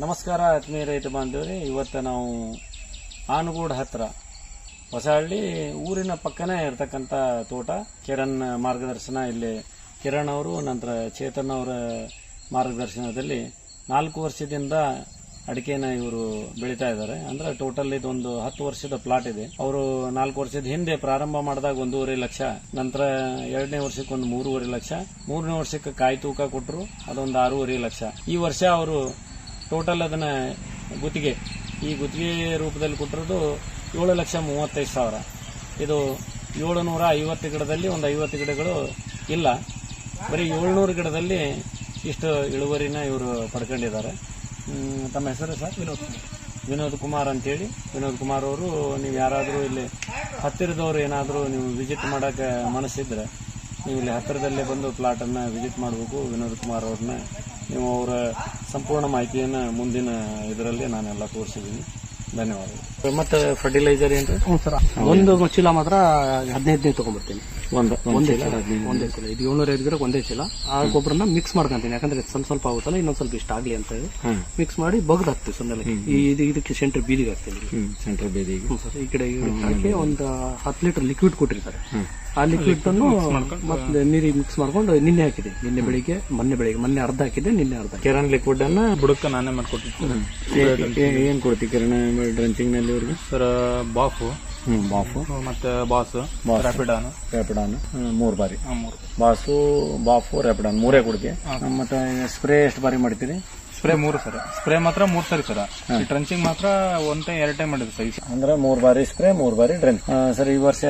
ನಮಸ್ಕಾರ ಆತ್ಮೀಯ ರೈತ ಬಾಂಧವ್ರಿ, ಇವತ್ತು ನಾವು ಆನಗೂಡ್ ಹತ್ತಿರ ಹೊಸಹಳ್ಳಿ ಊರಿನ ಪಕ್ಕನೇ ಇರತಕ್ಕಂಥ ತೋಟ, ಕಿರಣ್ ಮಾರ್ಗದರ್ಶನ ಇಲ್ಲಿ, ಕಿರಣ್ ಅವರು, ನಂತರ ಚೇತನ್ ಅವರ ಮಾರ್ಗದರ್ಶನದಲ್ಲಿ ನಾಲ್ಕು ವರ್ಷದಿಂದ ಅಡಿಕೆನ ಇವರು ಬೆಳೀತಾ ಇದ್ದಾರೆ. ಅಂದ್ರೆ ಟೋಟಲ್ ಇದೊಂದು ಹತ್ತು ವರ್ಷದ ಪ್ಲಾಟ್ ಇದೆ. ಅವರು ನಾಲ್ಕು ವರ್ಷದ ಹಿಂದೆ ಪ್ರಾರಂಭ ಮಾಡಿದಾಗ ಒಂದೂವರೆ ಲಕ್ಷ, ನಂತರ ಎರಡನೇ ವರ್ಷಕ್ಕೆ ಒಂದು ಮೂರುವರೆ ಲಕ್ಷ, ಮೂರನೇ ವರ್ಷಕ್ಕೆ ಕಾಯಿ ತೂಕ ಕೊಟ್ಟರು ಅದೊಂದು ಆರೂವರೆ ಲಕ್ಷ. ಈ ವರ್ಷ ಅವರು ಟೋಟಲ್ ಅದನ್ನ ಗುತ್ತಿಗೆ ಈ ಗುತ್ತಿಗೆ ರೂಪದಲ್ಲಿ ಕೊಟ್ಟಿರೋದು ಏಳು ಲಕ್ಷ ಮೂವತ್ತೈದು ಸಾವಿರ. ಇದು ಏಳುನೂರ ಐವತ್ತು ಗಿಡದಲ್ಲಿ ಒಂದು ಐವತ್ತು ಗಿಡಗಳು ಇಲ್ಲ. ಬರೀ ಏಳ್ನೂರು ಗಿಡದಲ್ಲಿ ಇಷ್ಟು ಇಳುವರಿನ ಇವರು ಪಡ್ಕೊಂಡಿದ್ದಾರೆ. ತಮ್ಮ ಹೆಸರು ಸರ್? ವಿನೋದ್ ವಿನೋದ್ ಕುಮಾರ್ ಅಂತೇಳಿ. ವಿನೋದ್ ಕುಮಾರ್ ಅವರು ನೀವು ಯಾರಾದರೂ ಇಲ್ಲಿ ಹತ್ತಿರದವ್ರು ಏನಾದರೂ ನೀವು ವಿಸಿಟ್ ಮಾಡೋಕ್ಕೆ ಮನಸ್ಸಿದ್ರೆ ನೀವು ಇಲ್ಲಿ ಹತ್ತಿರದಲ್ಲೇ ಬಂದು ಪ್ಲಾಟನ್ನು ವಿಸಿಟ್ ಮಾಡಬೇಕು. ವಿನೋದ್ ಕುಮಾರ್ ಅವ್ರನ್ನ ನೀವು ಅವರ ಸಂಪೂರ್ಣ ಮಾಹಿತಿಯನ್ನು ಮುಂದಿನ ಇದರಲ್ಲಿ ನಾನೆಲ್ಲ ತೋರಿಸಿದ್ದೀನಿ. ಧನ್ಯವಾದಗಳು. ಮತ್ತೆ ಫರ್ಟಿಲೈಸರ್ ಏನ್ರಿ? ಹ್ಞೂ ಸರ್. ಒಂದು ಚೀಲ ಮಾತ್ರ ಹದಿನೈದನೇ ತೊಗೊಂಡ್ಬರ್ತೀನಿ ಒಂದು ಒಂದೇ ಚೀಲ ಒಂದೇ ಚೀಲ. ಇದು ಏಳ್ನೂರ ಐದು ಗಿಡಕ್ಕೆ ಒಂದೇ ಚೀಲ. ಆ ಗೊಬ್ಬರನ ಮಿಕ್ಸ್ ಮಾಡ್ಕೊಂತೀನಿ. ಯಾಕಂದ್ರೆ ಸ್ವಲ್ಪ ಸ್ವಲ್ಪ ಆಗುತ್ತಲ್ಲ ಇನ್ನೊಂದ್ ಸ್ವಲ್ಪ ಇಷ್ಟ ಆಗಲಿ ಅಂತ ಹೇಳಿ ಮಿಕ್ಸ್ ಮಾಡಿ ಬಗ್ದು ಹಾಕ್ತೀವಿ ಸುಮ್ಮನೆ ಇದು ಇದಕ್ಕೆ ಸೆಂಟರ್ ಬೀದಿಗೆ ಹಾಕ್ತೀನಿ ಸೆಂಟ್ರ್ ಬೀದಿಗೆ. ಹ್ಞೂ ಸರ್. ಈ ಕಡೆ ಹಾಕಿ ಒಂದು ಹತ್ತು ಲೀಟರ್ ಲಿಕ್ವಿಡ್ ಕೊಟ್ಟಿರ್ತಾರೆ ಆ ಲಿಕ್ವಿಡ್ ಅನ್ನು ಮತ್ತೆ ನೀರಿಗೆ ಮಿಕ್ಸ್ ಮಾಡ್ಕೊಂಡು ನಿನ್ನೆ ಹಾಕಿದೆ ನಿನ್ನೆ ಬೆಳಿಗ್ಗೆ ಮೊನ್ನೆ ಬೆಳಿಗ್ಗೆ ಮೊನ್ನೆ ಅರ್ಧ ಹಾಕಿದೆ ನಿನ್ನೆ ಅರ್ಧ ಕಿರಣ್ ಲಿಕ್ವಿಡ್ ಅನ್ನ ಬುಡಕ್ಕೆ ನಾನೇ ಮಾಡ್ಕೊಟ್ಟಿದ್ದೀನಿ ಏನ್ ಕೊಡ್ತಿ ಕಿರಣ್? ಡ್ರಂಚಿಂಗ್ನಲ್ಲಿ ಇವ್ರಿಗೆ? ಸರ್ ಬಾಫು. ಬಾಫು. ಮತ್ತೆ ಬಾಸ್ ರ್ಯಾಪಿಡಾನು ರ್ಯಾಪಿಡಾನು ಮೂರು ಬಾರಿ. ಮೂರು. ಬಾಸು ಬಾಫು ರ್ಯಾಪಿಡಾನ್ ಮೂರೇ ಕೊಡ್ತಿ ಮತ್ತೆ ಸ್ಪ್ರೇ ಎಷ್ಟು ಬಾರಿ ಮಾಡ್ತೀರಿ? ಸ್ಪ್ರೇ ಮೂರು ಸರಿ. ಸ್ಪ್ರೇ ಮಾತ್ರ ಮೂರ್ ಸರಿ ಸರ್. ಟ್ರೆಂಚಿಂಗ್ ಟ್ರಂಚಿಂಗ್ ಮಾತ್ರ ಒಂದ್ ಟೈಮ್ ಎರಡ್ ಟೈಮ್ ಮಾಡಿದ್ರು ಸರ್ ಈ ಸಲ. ಅಂದ್ರೆ ಮೂರ್ ಬಾರಿ ಸ್ಪ್ರೇ ಮೂರ್ ಬಾರಿ ಡ್ರೆಂಚ್ ಸರ್ ಈ ವರ್ಷ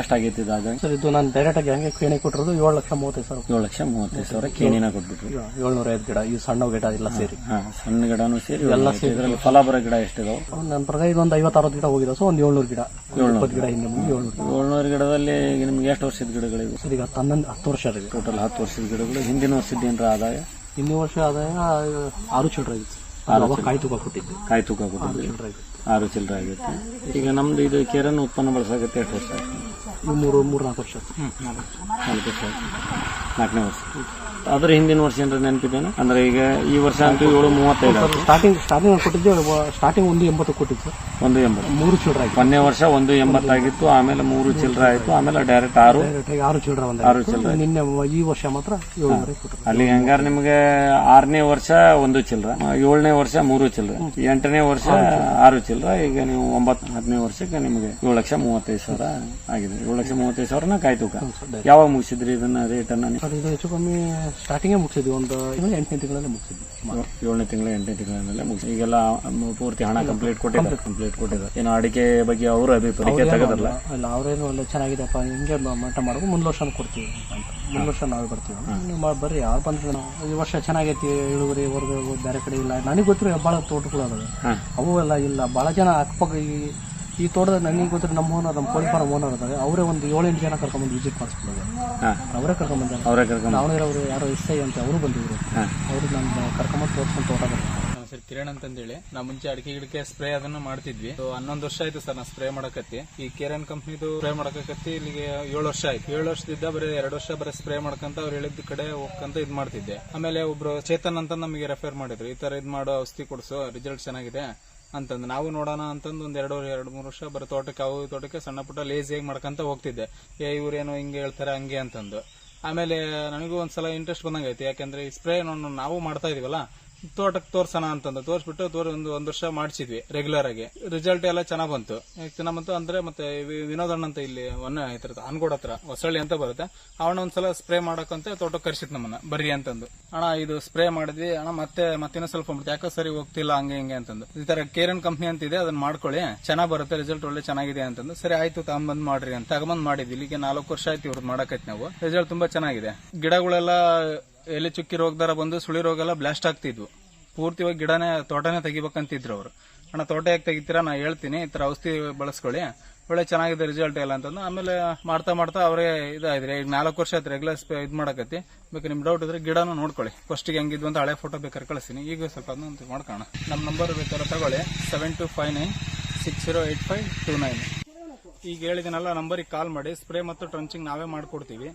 ಎಷ್ಟಾಗೈತಿ ಇದಾಗ ಸರ್ ಇದು ನಾನು ಡೈರೆಕ್ಟ್ ಆಗಿ ಹಂಗೆ ಕೇಣಿ ಕೊಟ್ಟಿರೋದು ಏಳು ಲಕ್ಷ ಮೂವತ್ತೈದು ಸಾವಿರ. ಏಳು ಲಕ್ಷ ಮೂವತ್ತೈದು ಸಾವಿರ ಕೇಣಿನ ಕೊಟ್ಬಿಟ್ರು. ಏಳ್ನೂರ ಐದು ಗಿಡ ಈ ಸಣ್ಣ ಗಿಡ ಎಲ್ಲ ಸೇರಿ. ಹಾ ಸಣ್ಣ ಗಿಡನೂ ಸೇರಿ ಎಲ್ಲ ಸೇರಿ. ಇದರಲ್ಲಿ ಫಲ ಬರೋ ಗಿಡ ಎಷ್ಟಿದಾವೆ? ನನ್ನ ಪ್ರಕಾರ ಇದೊಂದು ಐವತ್ತಾರು ಗಿಡ ಹೋಗಿದೆ. ಸೊ ಒಂದು ಏಳ್ನೂರು ಗಿಡ. ಇಪ್ಪತ್ತು ಗಿಡ ಹಿಂದೆ ಮುಂದೆ ಏಳ್ನೂರು ಏಳ್ನೂರು ಗಿಡದಲ್ಲಿ ಈಗ ನಿಮ್ಗೆ ಎಷ್ಟು ವರ್ಷದ ಗಿಡಗಳಿವೆ? ಸರ್ ಈಗ ಹತ್ತು ಹನ್ನೊಂದು ಹತ್ತು ವರ್ಷ ಆಗಿದೆ. ಟೋಟಲ್ ಹತ್ತು ವರ್ಷದ ಗಿಡಗಳು. ಹಿಂದಿನ ವರ್ಷದ ಏನರ ಆದಾಯ? ಇನ್ನೂ ವರ್ಷ ಆದಾಯ ಆರು ಚಿಲ್ಲರೆ ಆಗಿತ್ತು. ಅವಾಗ ಕಾಯಿ ತೂಕ ಕೊಟ್ಟಿದ್ದೆ. ಕಾಯಿ ತೂಕ ಕೊಟ್ಟಿದ್ದೆ. ಚಿಲ್ಲರೆ ಆಗಿತ್ತು. ಆರು ಚಿಲ್ಲರೆ ಆಗುತ್ತೆ. ಈಗ ನಮ್ದು ಇದು ಕೇರನ್ ಉತ್ಪನ್ನ ಬಳಸಾಗತ್ತೆ ಎಷ್ಟು ವರ್ಷ ಮೂರು ಮೂರು ನಾಲ್ಕು ವರ್ಷ. ನಾಲ್ಕು. ವರ್ಷ. ನಾಲ್ಕನೇ ವರ್ಷ. ಅದ್ರ ಹಿಂದಿನ ವರ್ಷ ಏನಾರ ನೆನಪಿದ್ದೇನೆ ಅಂದ್ರೆ ಈಗ ಈ ವರ್ಷ ಅಂತೂ ಏಳು ಮೂವತ್ತೈದು. ಸ್ಟಾರ್ಟಿಂಗ್ ಸ್ಟಾರ್ಟಿಂಗ್ ಕೊಟ್ಟಿದ್ದೆ ಸ್ಟಾರ್ಟಿಂಗ್ ಒಂದು ಎಂಬತ್ತು ಕೊಟ್ಟಿತ್ತು ಸರ್ ಒಂದು ಎಂಬತ್ತು. ಮೂರು ಚಿಲ್ಡ್ರ ಆಯ್ತು ವರ್ಷ ಒಂದು ಎಂಬತ್ತಾಗಿತ್ತು ಆಮೇಲೆ ಮೂರು ಚಿಲ್ಡ್ರ ಆಯ್ತು ಆಮೇಲೆ ಡೈರೆಕ್ಟ್ ಆರು ಆರು ಚಿಲ್ಡ್ರ ಒಂದು ಆರು ಚಿಲ್ಡ್ರ ನಿನ್ನೆ ಈ ವರ್ಷ ಮಾತ್ರ ಅಲ್ಲಿ ಹಂಗಾರೆ ನಿಮ್ಗೆ ಆರನೇ ವರ್ಷ ಒಂದು ಚಿಲ್ಡ್ರ ಏಳನೇ ವರ್ಷ ಮೂರು ಚಿಲ್ಡ್ರ ಎಂಟನೇ ವರ್ಷ ಆರು ಚಿಲ್ಡ್ರ ಈಗ ನೀವು ಒಂಬತ್ತು ಹತ್ತನೇ ವರ್ಷಕ್ಕೆ ನಿಮಗೆ ಏಳು ಲಕ್ಷ ಮೂವತ್ತೈದು ಸಾವಿರ ಆಗಿದೆ. ಏಳು ಲಕ್ಷ ಮೂವತ್ತೈದು ಸಾವಿರನ ಕಾಯ್ತು ಯಾವಾಗ ಮುಗಿಸಿದ್ರಿ ಇದನ್ನ ರೇಟನ್ನ? ಸರ್ ಇದು ಹೆಚ್ಚು ಕಮ್ಮಿ ಸ್ಟಾರ್ಟಿಂಗೇ ಮುಗಿಸಿದ್ವಿ. ಒಂದು ಎಂಟನೇ ತಿಂಗಳಲ್ಲೇ ಮುಗಿಸಿದ್ವಿ ಏಳನೇ ತಿಂಗಳ ಎಂಟನೇ ತಿಂಗಳಲ್ಲೇ ಮುಗಿಸಿ ಈಗೆಲ್ಲ ಪೂರ್ತಿ ಹಣ ಕಂಪ್ಲೀಟ್ ಕೊಟ್ಟಿದ್ದಾರೆ. ಕಂಪ್ಲೀಟ್ ಕೊಟ್ಟಿದ್ದಾರೆ. ಏನು ಅಡಿಕೆ ಬಗ್ಗೆ ಅವರು ಅಭಿಪ್ರಾಯ ತೆಗೆದ್ರಲ್ಲ. ಅಲ್ಲ ಅವರೇನು ಒಳ್ಳೆ ಚೆನ್ನಾಗಿದೆಪ್ಪ ಹಿಂಗೆ ಮಟ್ಟ ಮಾಡೋದು ಮುಂದ್ ವರ್ಷ ಕೊಡ್ತೀವಿ ಅಂತ. ಮುಂದ್ ವರ್ಷ ನಾವೇ ಬರ್ತೀವಿ. ನೀವು ಬರ್ರಿ ಯಾರು ಬಂದ್ರೆ ನಾವು. ಈ ವರ್ಷ ಚೆನ್ನಾಗೈತಿ ಇಳುವರಿ ಹೊರಗೆ ಬೇರೆ ಕಡೆ ಇಲ್ಲ. ನನಗೆ ಗೊತ್ತಿರೋ ಭಾಳ ತೋಟಗಳು ಅದಾವೆ. ಅವು ಎಲ್ಲ ಇಲ್ಲ. ಭಾಳ ಜನ ಅಕ್ಕಪಕ್ಕ ಈ ಈ ತೋಟದ ನನಗೆ ಗೊತ್ತಿರೋ ನಮ್ಮ ಓನರ್ ನಮ್ಮ ಕೋಳಿ ಫಾರ್ಮ್ ಓನರ್ ಅದಾವೆ ಅವರೇ ಒಂದು ಏಳೆಂಟು ಜನ ಕರ್ಕೊಂಡ್ಬಂದು ವಿಸಿಟ್ ಮಾಡಿಸ್ಕೊಳ್ಳೋದು. ಹಾ. ಅವರೇ ಕರ್ಕೊಂಡ್ಬಂದಾರೆ ಅವರೇ ಕರ್ಕೊಂಡು ಅವರು ಯಾರೋ ಎಸ್ ಐ ಅಂತ ಅವರು ಬಂದಿದ್ರು. ಅವರು ನಮ್ಮ ಕರ್ಕೊಂಬಂದು ತೋರಿಸ್ಕೊಂಡು ತೋಟ ಬರ್ತಾರೆ ಸರ್. ಕಿರಣ್ ಅಂತಂದೇಳಿ. ನಾ ಮುಂಚೆ ಅಡಿಕೆ ಗಿಡಕ್ಕೆ ಸ್ಪ್ರೇ ಅದನ್ನ ಮಾಡ್ತಿದ್ವಿ. ಹನ್ನೊಂದು ವರ್ಷ ಆಯ್ತು ಸರ್ ನಾ ಸ್ಪ್ರೇ ಮಾಡಕತ್ತಿ. ಈ ಕಿರಣ್ ಕಂಪ್ನಿದು ಸ್ಪ್ರೇ ಮಾಡಕತ್ತಿ ಇಲ್ಲಿಗೆ ಏಳು ವರ್ಷ ಆಯ್ತು. ಏಳು ವರ್ಷದಿಂದ ಬರೀ ಎರಡು ವರ್ಷ ಬರೀ ಸ್ಪ್ರೇ ಮಾಡ್ಕಂತ ಅವ್ರು ಹೇಳಿದ ಕಡೆ ಹೋಗ್ಕಂತ ಇದ್ ಮಾಡ್ತಿದ್ದೆ. ಆಮೇಲೆ ಒಬ್ರು ಚೇತನ್ ಅಂತ ನಮಗೆ ರೆಫರ್ ಮಾಡಿದ್ರು. ಈ ತರ ಇದ್ ಮಾಡೋ ಔಷಧಿ ಕೊಡ್ಸು ರಿಸಲ್ಟ್ ಚೆನ್ನಾಗಿದೆ. ಅಂತಂದು. ನಾವು ನೋಡೋಣ ಅಂತಂದು ಒಂದ್ ಎರಡು ಎರಡು, ಮೂರು ವರ್ಷ ಬರೋ ತೋಟಕ್ಕೆ, ಅವು ತೋಟಕ್ಕೆ ಸಣ್ಣ ಪುಟ್ಟ ಲೇಸಿಯಾಗಿ ಮಾಡ್ಕಂತ ಹೋಗ್ತಿದ್ದೆ. ಏ ಇವ್ರೇನೋ ಹಿಂಗೆ ಹೇಳ್ತಾರೆ, ಹಂಗೆ ಅಂತಂದು. ಆಮೇಲೆ ನನಗೂ ಒಂದ್ಸಲ ಇಂಟ್ರೆಸ್ಟ್ ಬಂದಂಗೈತಿ ಯಾಕಂದ್ರೆ ಈ ಸ್ಪ್ರೇ ನಾವು ಮಾಡ್ತಾ ಇದೀವಲ್ಲ ತೋಟಕ್ಕೆ ತೋರ್ಸೋಣ ಅಂತಂದು ತೋರಿಸ್ಬಿಟ್ಟು ತೋರ್ ಒಂದು ಒಂದು ವರ್ಷ ಮಾಡಿಸಿದ್ವಿ ರೆಗ್ಯುಲರ್ ಆಗಿ. ರಿಸಲ್ಟ್ ಎಲ್ಲ ಚೆನ್ನಾಗ್ ಬಂತು. ಚೆನ್ನಾಗ್ ಬಂತು ಅಂದ್ರೆ ಮತ್ತೆ ವಿನೋದ್ ಅಣ್ಣ ಅಂತ ಇಲ್ಲಿ ಒನ್ನ ಐತಿರತ್ತೆ ಅನ್ಗೋಡ್ ಹತ್ರ, ಹೊಸಳ್ಳಿ ಅಂತ ಬರುತ್ತೆ. ಅವನ ಒಂದ್ಸಲ ಸ್ಪ್ರೇ ಮಾಡಕ್ಕಂತ ತೋಟಕ್ಕೆ ಕರ್ಸಿತ್ ನಮ್ಮನ್ನ, ಬರ್ರಿ ಅಂತಂದು. ಅಣ್ಣ, ಇದು ಸ್ಪ್ರೇ ಮಾಡಿದ್ವಿ, ಅಣ್ಣ ಮತ್ತೆ ಮತ್ತಿನ ಸ್ವಲ್ಪ ಮಾಡ್ತೀವಿ ಯಾಕೋ ಸರಿ ಹೋಗ್ತಿಲ್ಲ, ಹಂಗೆ ಹಿಂಗೆ ಅಂತಂದು. ಈ ತರ ಕೇರನ್ ಕಂಪ್ನಿ ಅಂತ ಇದೆ ಅದನ್ನ ಮಾಡ್ಕೊಳ್ಳಿ. ಚೆನ್ನಾಗ್ ಬರುತ್ತೆ ರಿಸಲ್ಟ್ ಒಳ್ಳೆ ಚೆನ್ನಾಗಿದೆ ಅಂತಂದು. ಸರಿ, ಆಯ್ತು ತಗೊಂಬಂದ್ ಮಾಡ್ರಿ ಅಂತ. ತಗೊಂಬಂದ್ ಮಾಡಿದ್ವಿ. ಇಲ್ಲಿಗೆ ನಾಲ್ಕು ವರ್ಷ ಆಯ್ತು ಇವ್ರದ್ದು ಮಾಡಕೈತಿ ನಾವು. ರಿಸಲ್ಟ್ ತುಂಬಾ ಚೆನ್ನಾಗಿದೆ. ಗಿಡಗಳೆಲ್ಲ ಎಲೆ ಚುಕ್ಕಿ ರೋಗದಾರ ಬಂದು ಸುಳಿ ರೋಗ ಎಲ್ಲ ಬ್ಲಾಸ್ಟ್ ಆಗ್ತಿದ್ವು. ಪೂರ್ತಿವಾಗಿ ಗಿಡನೇ, ತೋಟನೇ ತೆಗಿಬೇಕಂತಿದ್ರು ಅವರು. ಅಣ್ಣ, ತೋಟ ಯಾಕೆ ತೆಗಿತೀರಾ? ನಾ ಹೇಳ್ತೀನಿ. ಈ ಥರ ಔಷಧಿ ಬಳಸ್ಕೊಳ್ಳಿ. ಒಳ್ಳೆ ಚೆನ್ನಾಗಿದೆ ರಿಸಲ್ಟ್ ಎಲ್ಲ ಅಂತಂದು ಆಮೇಲೆ ಮಾಡ್ತಾ ಮಾಡ್ತಾ ಅವರೇ ಇದಾಯ್ತು ಈಗ ನಾಲ್ಕು ವರ್ಷ ಆಯ್ತು ರೆಗ್ಯುಲರ್ ಇದು ಮಾಡಕತ್ತಿ. ಬೇಕು ನಿಮ್ಮ ಡೌಟ್ ಇದ್ರೆ ಗಿಡನೂ ನೋಡ್ಕೊಳ್ಳಿ. ಫಸ್ಟಿಗೆ ಹೆಂಗಿದ್ವು ಅಂತ ಹಳೆ ಫೋಟೋ ಬೇಕಾದ್ರೆ ಕಳಿಸ್ತೀನಿ. ಈಗ ಸ್ವಲ್ಪ ಅದನ್ನ ಮಾಡ್ಕೋಣ ನಮ್ಮ ನಂಬರ್ ಬೇಕಾದ್ರೆ ತಗೊಳ್ಳಿ. Seven two five nine six zero eight five two nine ಈಗ ಹೇಳಿದನಲ್ಲ, ನಂಬರಿಗೆ ಕಾಲ್ ಮಾಡಿ. ಸ್ಪ್ರೇ ಮತ್ತು ಟ್ರಂಚಿಂಗ್ ನಾವೇ ಮಾಡ್ಕೊಡ್ತೀವಿ.